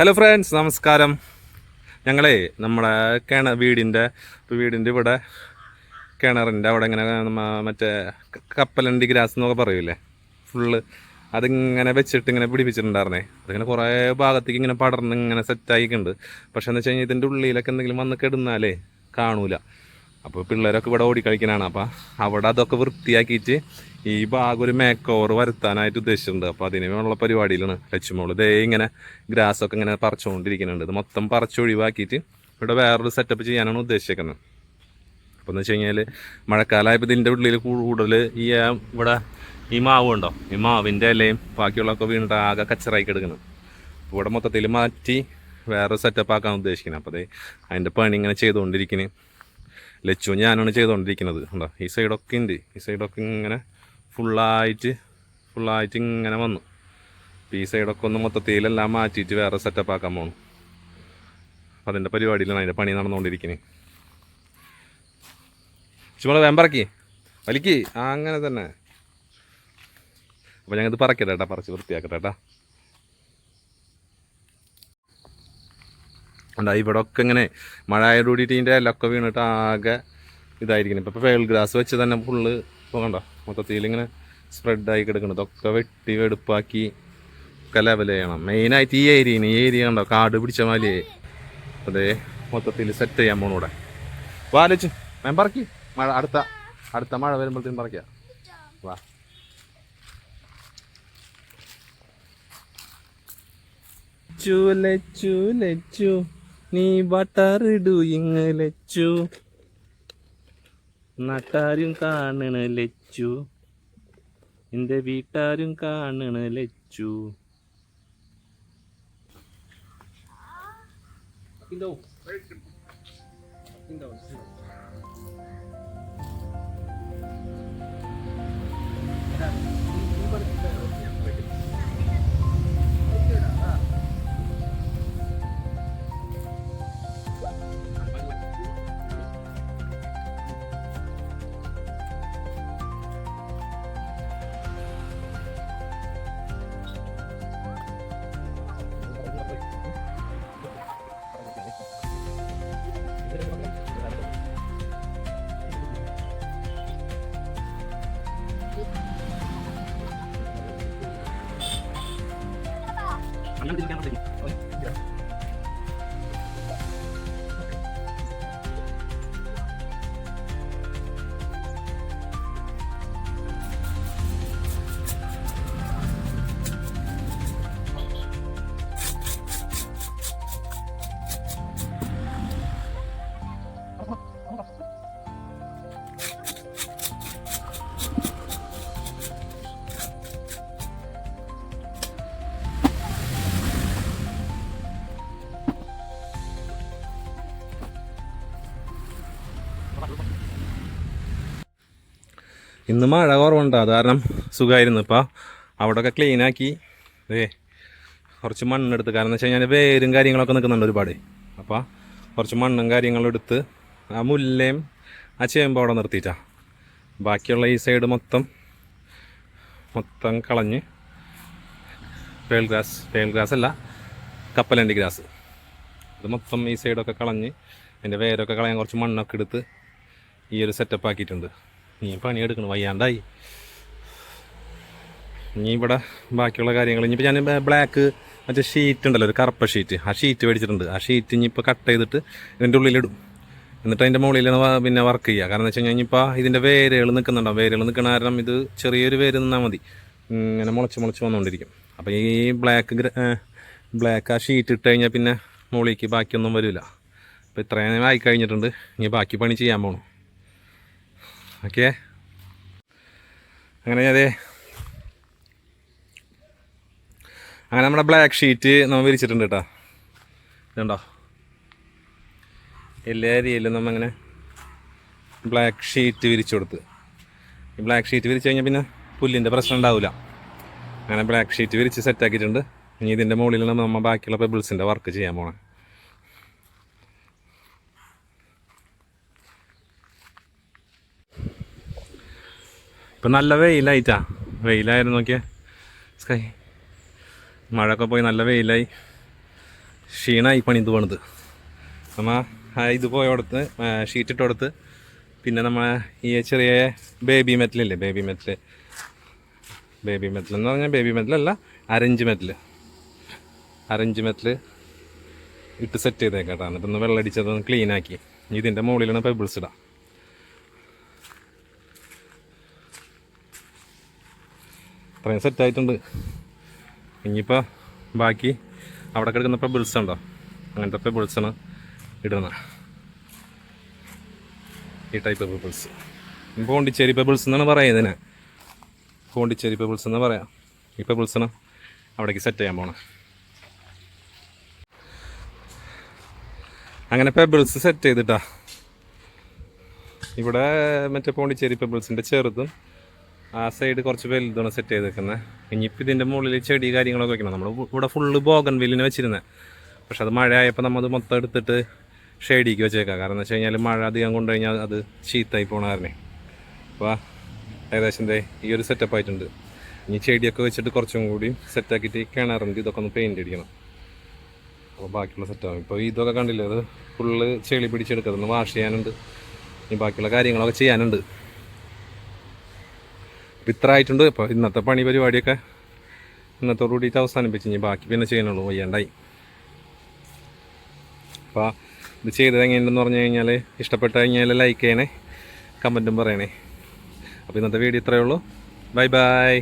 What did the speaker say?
Hello friends നമസ്കാരം. ഞങ്ങളേ നമ്മുടെ കിണ വീടിന്റെ വീടിന്റെ ഇവിടെ കിണറിന്റെ അവിടെ ഇങ്ങനെ മറ്റേ കപ്പലണ്ടി ഗ്രാസ് എന്നൊക്കെ പറയൂലേ? ഫുള്ള് അതിങ്ങനെ വെച്ചിട്ട് ഇങ്ങനെ പിടിപ്പിച്ചിട്ടുണ്ടായിരുന്നേ. അതിങ്ങനെ കുറേ ഭാഗത്തേക്ക് ഇങ്ങനെ പടർന്ന് ഇങ്ങനെ സെറ്റായിക്കുണ്ട് പക്ഷേ എന്ന് വെച്ച് കഴിഞ്ഞാൽ ഇതിന്റെ ഉള്ളിലൊക്കെ എന്തെങ്കിലും വന്ന് കെടുന്നാലേ കാണൂല. അപ്പോൾ പിള്ളേരൊക്കെ ഇവിടെ ഓടിക്കളിക്കാനാണ് അപ്പോൾ അവിടെ അതൊക്കെ വൃത്തിയാക്കിയിട്ട് ഈ ഭാഗം ഒരു മേക്ക് ഓവർ വരുത്താനായിട്ട് ഉദ്ദേശിച്ചിട്ടുണ്ട്. അപ്പോൾ അതിനുള്ള പരിപാടിയിലാണ് ലക്ഷ്മോൾ ദേ ഇങ്ങനെ ഗ്രാസ് ഒക്കെ ഇങ്ങനെ പറിച്ചുകൊണ്ടിരിക്കുന്നുണ്ട്. ഇത് മൊത്തം പറിച്ചൊഴിവാക്കിയിട്ട് ഇവിടെ വേറൊരു സെറ്റപ്പ് ചെയ്യാനാണ് ഉദ്ദേശിക്കുന്നത് അപ്പോൾ എന്ന് വെച്ച് കഴിഞ്ഞാൽ മഴക്കാലമായപ്പോൾ ഇതിന്റെ ഉള്ളിൽ കൂടുതൽ ഈ ഇവിടെ ഈ മാവ് ഉണ്ടോ? ഈ മാവിന്റെ ഇലയും ബാക്കിയുള്ളതൊക്കെ വീണിട്ട് ആകെ കച്ചറായി കിടക്കുന്നത് അപ്പോൾ ഇവിടെ മൊത്തത്തിൽ മാറ്റി വേറെ സെറ്റപ്പ് ആക്കാൻ ഉദ്ദേശിക്കുന്നത് അപ്പോൾ അതേ അതിന്റെ പണി ഇങ്ങനെ ചെയ്തുകൊണ്ടിരിക്കുന്നത് ലച്ചു ഞാനാണ് ചെയ്തുകൊണ്ടിരിക്കുന്നത്. ഉണ്ടോ ഈ സൈഡൊക്കെ ഉണ്ട്. ഈ സൈഡൊക്കെ ഇങ്ങനെ ഫുള്ളായിട്ട് ഫുള്ളായിട്ട് ഇങ്ങനെ വന്നു. പി സൈഡൊക്കെ ഒന്ന് മൊത്തത്തിലെല്ലാം മാറ്റിയിട്ട് വേറെ സെറ്റപ്പ് ആക്കാൻ പോകണം അപ്പം അതിന്റെ പരിപാടിയിലാണ് അതിന്റെ പണി നടന്നുകൊണ്ടിരിക്കുന്നത് ചുമല വേമ്പറക്കി വലിക്ക്. ആ അങ്ങനെ തന്നെ. അപ്പോൾ ഇത് പറക്കട്ടെ കേട്ടാ പറിച്ച് വൃത്തിയാക്കട്ടെ കേട്ടാ ഉണ്ടാ ഇവിടെ ഒക്കെ ഇങ്ങനെ മഴ ആയതോടുകൂടിയിട്ട് ഇതിന്റെ ഇലൊക്കെ വീണിട്ട് ആകെ ഇതായിരിക്കണം. ഇപ്പോൾ ഫേൾ ഗ്രാസ് വെച്ച് തന്നെ ഫുള്ള് പോകണ്ട മൊത്തത്തിൽ ഇങ്ങനെ സ്പ്രെഡായി കിടക്കണം ഇതൊക്കെ വെട്ടി വെടുപ്പാക്കി ഒക്കെ ലെവൽ ചെയ്യണം. മെയിനായിട്ട് ഈ ഏരിയ ഈ ഏരിയ കണ്ടോ? കാട് പിടിച്ച മാലിയെ അതെ മൊത്തത്തിൽ സെറ്റ് ചെയ്യാൻ പോണൂടെ വാലിച്ച് ഞാൻ പറക്കി. മഴ അടുത്ത അടുത്ത മഴ വരുമ്പോഴത്തേക്കും പറിക്കാം വാ. ലച്ചു ലച്ചു ലച്ചു. നീ ബട്ടറിടു ഇങ്ങ് ലച്ചു. നാട്ടാരും കാണണ ലച്ചു. എന്റെ വീട്ടാരും കാണണ ലച്ചു. ഇന്ന് മഴ കുറവുണ്ട്. അത് കാരണം സുഖമായിരുന്നു ഇപ്പോൾ അവിടെയൊക്കെ ക്ലീനാക്കി ഏ കുറച്ച് മണ്ണെടുത്ത് കാരണം എന്ന് വെച്ച് കഴിഞ്ഞാൽ വേരും കാര്യങ്ങളൊക്കെ നിൽക്കുന്നുണ്ട് ഒരുപാട്. അപ്പോൾ കുറച്ച് മണ്ണും കാര്യങ്ങളും എടുത്ത് ആ മുല്ലയും ആ ചേമ്പ് അവിടെ നിർത്തിയിട്ടാ. ബാക്കിയുള്ള ഈ സൈഡ് മൊത്തം മൊത്തം കളഞ്ഞ് പേൾ ഗ്രാസ് പേൾ ഗ്രാസ് അല്ല കപ്പലണ്ടി ഗ്രാസ് അത് മൊത്തം ഈ സൈഡൊക്കെ കളഞ്ഞ് അതിന്റെ വേരൊക്കെ കളയാൻ കുറച്ച് മണ്ണൊക്കെ എടുത്ത് ഈ ഒരു സെറ്റപ്പ് ആക്കിയിട്ടുണ്ട്. നീ പണിയെടുക്കണം വയ്യാണ്ടായി. ഇനി ഇവിടെ ബാക്കിയുള്ള കാര്യങ്ങൾ ഇനിയിപ്പോൾ ഞാൻ ബ്ലാക്ക് മറ്റേ ഷീറ്റ് ഉണ്ടല്ലോ ഒരു കറുപ്പ ഷീറ്റ് ആ ഷീറ്റ് മേടിച്ചിട്ടുണ്ട്. ആ ഷീറ്റ് ഇനിയിപ്പോൾ കട്ട് ചെയ്തിട്ട് ഇതിന്റെ ഉള്ളിലിടും. എന്നിട്ട് അതിന്റെ മുകളിൽ പിന്നെ വർക്ക് ചെയ്യുക കാരണം എന്ന് വെച്ച് കഴിഞ്ഞാൽ ഇനിയിപ്പോൾ ഇതിന്റെ വേരുകൾ നിൽക്കുന്നുണ്ടാവും വേരുകൾ നിൽക്കുന്ന കാരണം ഇത് ചെറിയൊരു വേര് നിന്നാൽ മതി. ഇങ്ങനെ മുളച്ച് മുളച്ച് വന്നുകൊണ്ടിരിക്കും അപ്പോൾ ഈ ബ്ലാക്ക് ബ്ലാക്ക് ആ ഷീറ്റ് ഇട്ട് കഴിഞ്ഞാൽ പിന്നെ മുകളിലേക്ക് ബാക്കിയൊന്നും വരില്ല അപ്പോൾ ഇത്രയും ആയി കഴിഞ്ഞിട്ടുണ്ട്. ഇനി ബാക്കി പണി ചെയ്യാൻ പോകണം ഓക്കെ. അങ്ങനെ അതെ അങ്ങനെ നമ്മുടെ ബ്ലാക്ക് ഷീറ്റ് നമ്മൾ വിരിച്ചിട്ടുണ്ട് കേട്ടോ ഇതുണ്ടോ? എല്ലാ രീതിയിലും നമ്മൾ അങ്ങനെ ബ്ലാക്ക് ഷീറ്റ് വിരിച്ചു കൊടുത്ത്. ഈ ബ്ലാക്ക് ഷീറ്റ് വിരിച്ചു കഴിഞ്ഞാൽ പിന്നെ പുല്ലിന്റെ പ്രശ്നം ഉണ്ടാവില്ല അങ്ങനെ ബ്ലാക്ക് ഷീറ്റ് വിരിച്ച് സെറ്റാക്കിയിട്ടുണ്ട് ഇനി ഇതിന്റെ മുകളിൽ നമ്മൾ ബാക്കിയുള്ള പെബിൾസിന്റെ വർക്ക് ചെയ്യാൻ പോണേ. ഇപ്പം നല്ല വെയിലായിട്ടാ. വെയിലായിരുന്നു നോക്കിയേ. സ്കൈ മഴയൊക്കെ പോയി നല്ല വെയിലായി. ക്ഷീണമായി പണിത്. പോണത് നമ്മൾ ഇത് പോയോടത്ത് ഷീറ്റ് കൊടുത്ത്. പിന്നെ നമ്മൾ ഈ ചെറിയ ബേബി മെറ്റലില്ലേ ബേബി മെറ്റൽ ബേബി മെറ്റൽ എന്ന് പറഞ്ഞാൽ ബേബി മെറ്റലല്ല അരഞ്ച് മെറ്റൽ അരഞ്ച് മെറ്റൽ ഇട്ട് സെറ്റ് ചെയ്തേക്കാട്ടാണ് ഇതൊന്ന് വെള്ളടിച്ചതൊന്ന് ക്ലീൻ ക്ലീനാക്കി ഇതിന്റെ മുകളിലാണ് പെബിൾസ് ഇടാം. ഇത്രയും സെറ്റ് ആയിട്ടുണ്ട്. ഇനിയിപ്പോൾ ബാക്കി അവിടെ കിടക്കുന്ന പെബിൾസ് ഉണ്ടോ? അങ്ങനത്തെ പെബിൾസാണ് ഇടുന്നത്. ഈ ടൈപ്പ് പെബിൾസ് പോണ്ടിച്ചേരി പെബിൾസ് എന്നാണ് പറയുന്നതിന് പോണ്ടിച്ചേരി പെബിൾസ് എന്ന് പറയാം. ഈ പെബിൾസാണ് അവിടേക്ക് സെറ്റ് ചെയ്യാൻ പോണേ. അങ്ങനെ പെബിൾസ് സെറ്റ് ചെയ്തിട്ടാ. ഇവിടെ മറ്റേ പോണ്ടിച്ചേരി പെബിൾസിന്റെ ചെറുതും ആ സൈഡ് കുറച്ച് വലുതാണ് സെറ്റ് ചെയ്ത് വെക്കുന്നത് ഇനിയിപ്പോൾ ഇതിന്റെ മുകളിൽ ചെടി കാര്യങ്ങളൊക്കെ വെക്കണം. നമ്മൾ ഇവിടെ ഫുള്ള് ബോഗൻ വില്ലിനെ വെച്ചിരുന്നത് പക്ഷെ അത് മഴ ആയപ്പോൾ നമ്മൾ മൊത്തം എടുത്തിട്ട് ഷെയ്ഡിക്ക് വെച്ചേക്കാം. കാരണം എന്ന് വെച്ച് കഴിഞ്ഞാൽ മഴ അധികം കൊണ്ടു കഴിഞ്ഞാൽ അത് ചീത്തായി പോണ കാരണേ. അപ്പോൾ ഏകദേശം ദേ ഈ ഒരു സെറ്റപ്പ് ആയിട്ടുണ്ട്. ഇനി ചെടിയൊക്കെ വെച്ചിട്ട് കുറച്ചും കൂടി സെറ്റാക്കിയിട്ട് കിണറിന്റെ ഇതൊക്കെ ഒന്ന് പെയിന്റ് അടിക്കണം അപ്പോൾ ബാക്കിയുള്ള സെറ്റാകും ഇപ്പോൾ ഇതൊക്കെ കണ്ടില്ലേ? അത് ഫുള്ള് ചെളി പിടിച്ചെടുക്കുക അതൊന്ന് വാഷ് ചെയ്യാനുണ്ട്. ഇനി ബാക്കിയുള്ള കാര്യങ്ങളൊക്കെ ചെയ്യാനുണ്ട്. അപ്പോൾ ഇത്ര ആയിട്ടുണ്ട് ഇപ്പോൾ ഇന്നത്തെ പണി പരിപാടിയൊക്കെ ഇന്നത്തോടു കൂടിയിട്ട് അവസാനിപ്പിച്ച് ഇനി ബാക്കി പിന്നെ ചെയ്യണുള്ളൂ വയ്യാണ്ടായി. അപ്പോൾ ഇത് ചെയ്തത് എങ്ങനെയുണ്ടെന്ന് പറഞ്ഞു കഴിഞ്ഞാൽ ഇഷ്ടപ്പെട്ട കഴിഞ്ഞാൽ ലൈക്ക് ചെയ്യണേ കമന്റും പറയണേ. അപ്പോൾ ഇന്നത്തെ വീഡിയോ ഇത്രയേ ഉള്ളൂ. Bye bye